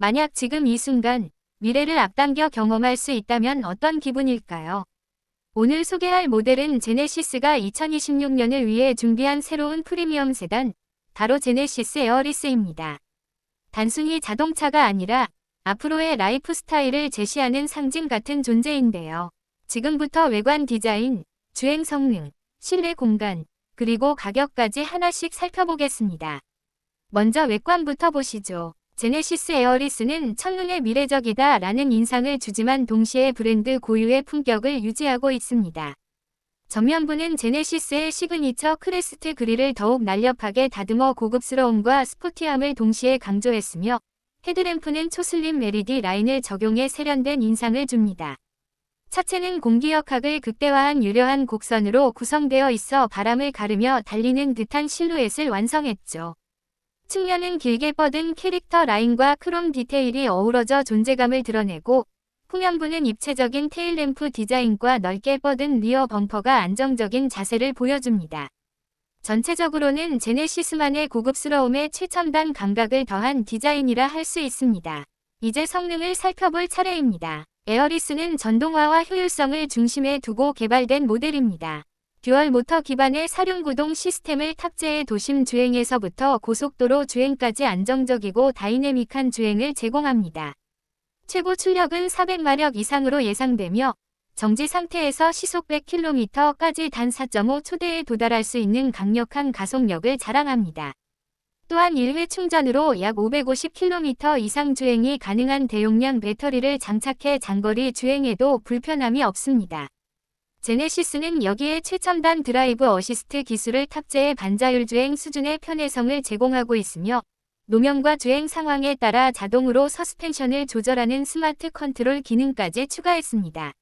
만약 지금 이 순간 미래를 앞당겨 경험할 수 있다면 어떤 기분일까요? 오늘 소개할 모델은 제네시스가 2026년을 위해 준비한 새로운 프리미엄 세단, 바로 제네시스 에어리스입니다. 단순히 자동차가 아니라 앞으로의 라이프 스타일을 제시하는 상징 같은 존재인데요. 지금부터 외관 디자인, 주행 성능, 실내 공간, 그리고 가격까지 하나씩 살펴보겠습니다. 먼저 외관부터 보시죠. 제네시스 에어리스는 첫눈에 미래적이다 라는 인상을 주지만 동시에 브랜드 고유의 품격을 유지하고 있습니다. 전면부는 제네시스의 시그니처 크레스트 그릴을 더욱 날렵하게 다듬어 고급스러움과 스포티함을 동시에 강조했으며 헤드램프는 초슬림 메리디 라인을 적용해 세련된 인상을 줍니다. 차체는 공기역학을 극대화한 유려한 곡선으로 구성되어 있어 바람을 가르며 달리는 듯한 실루엣을 완성했죠. 측면은 길게 뻗은 캐릭터 라인과 크롬 디테일이 어우러져 존재감을 드러내고 후면부는 입체적인 테일램프 디자인과 넓게 뻗은 리어 범퍼가 안정적인 자세를 보여줍니다. 전체적으로는 제네시스만의 고급스러움에 최첨단 감각을 더한 디자인이라 할 수 있습니다. 이제 성능을 살펴볼 차례입니다. 에어리스는 전동화와 효율성을 중심에 두고 개발된 모델입니다. 듀얼 모터 기반의 사륜구동 시스템을 탑재해 도심 주행에서부터 고속도로 주행까지 안정적이고 다이내믹한 주행을 제공합니다. 최고 출력은 400마력 이상으로 예상되며 정지 상태에서 시속 100km까지 단 4.5 초대에 도달할 수 있는 강력한 가속력을 자랑합니다. 또한 1회 충전으로 약 550km 이상 주행이 가능한 대용량 배터리를 장착해 장거리 주행에도 불편함이 없습니다. 제네시스는 여기에 최첨단 드라이브 어시스트 기술을 탑재해 반자율 주행 수준의 편의성을 제공하고 있으며 노면과 주행 상황에 따라 자동으로 서스펜션을 조절하는 스마트 컨트롤 기능까지 추가했습니다.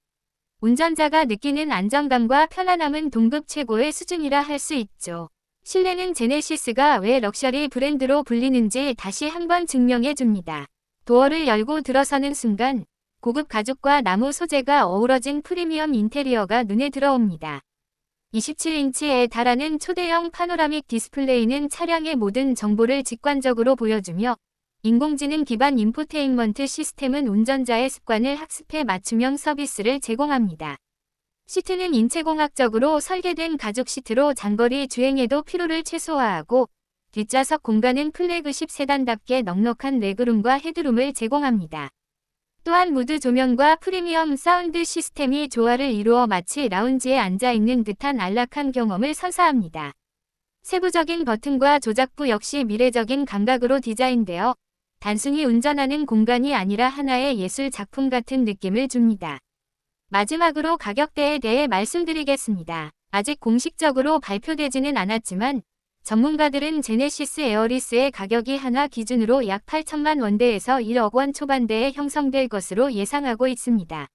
운전자가 느끼는 안정감과 편안함은 동급 최고의 수준이라 할 수 있죠. 실내는 제네시스가 왜 럭셔리 브랜드로 불리는지 다시 한번 증명해 줍니다. 도어를 열고 들어서는 순간 고급 가죽과 나무 소재가 어우러진 프리미엄 인테리어가 눈에 들어옵니다. 27인치에 달하는 초대형 파노라믹 디스플레이는 차량의 모든 정보를 직관적으로 보여주며 인공지능 기반 인포테인먼트 시스템은 운전자의 습관을 학습해 맞춤형 서비스를 제공합니다. 시트는 인체공학적으로 설계된 가죽 시트로 장거리 주행에도 피로를 최소화하고 뒷좌석 공간은 플래그십 세단답게 넉넉한 레그룸과 헤드룸을 제공합니다. 또한 무드 조명과 프리미엄 사운드 시스템이 조화를 이루어 마치 라운지에 앉아있는 듯한 안락한 경험을 선사합니다. 세부적인 버튼과 조작부 역시 미래적인 감각으로 디자인되어 단순히 운전하는 공간이 아니라 하나의 예술 작품 같은 느낌을 줍니다. 마지막으로 가격대에 대해 말씀드리겠습니다. 아직 공식적으로 발표되지는 않았지만 전문가들은 제네시스 에어리스의 가격이 하나 기준으로 약 8천만 원대에서 1억 원 초반대에 형성될 것으로 예상하고 있습니다.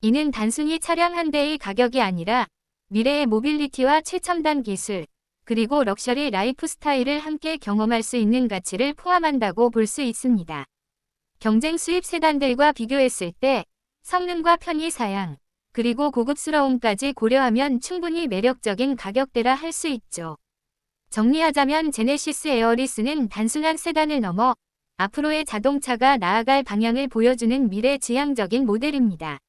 이는 단순히 차량 한 대의 가격이 아니라 미래의 모빌리티와 최첨단 기술, 그리고 럭셔리 라이프 스타일을 함께 경험할 수 있는 가치를 포함한다고 볼 수 있습니다. 경쟁 수입 세단들과 비교했을 때 성능과 편의 사양, 그리고 고급스러움까지 고려하면 충분히 매력적인 가격대라 할 수 있죠. 정리하자면 제네시스 에어리스는 단순한 세단을 넘어 앞으로의 자동차가 나아갈 방향을 보여주는 미래지향적인 모델입니다.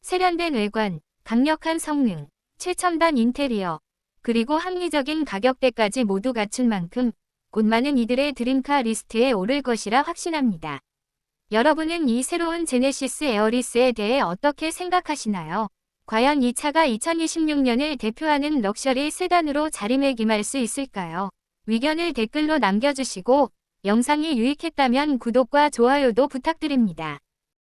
세련된 외관, 강력한 성능, 최첨단 인테리어, 그리고 합리적인 가격대까지 모두 갖춘 만큼 곧 많은 이들의 드림카 리스트에 오를 것이라 확신합니다. 여러분은 이 새로운 제네시스 에어리스에 대해 어떻게 생각하시나요? 과연 이 차가 2026년을 대표하는 럭셔리 세단으로 자리매김할 수 있을까요? 의견을 댓글로 남겨주시고 영상이 유익했다면 구독과 좋아요도 부탁드립니다.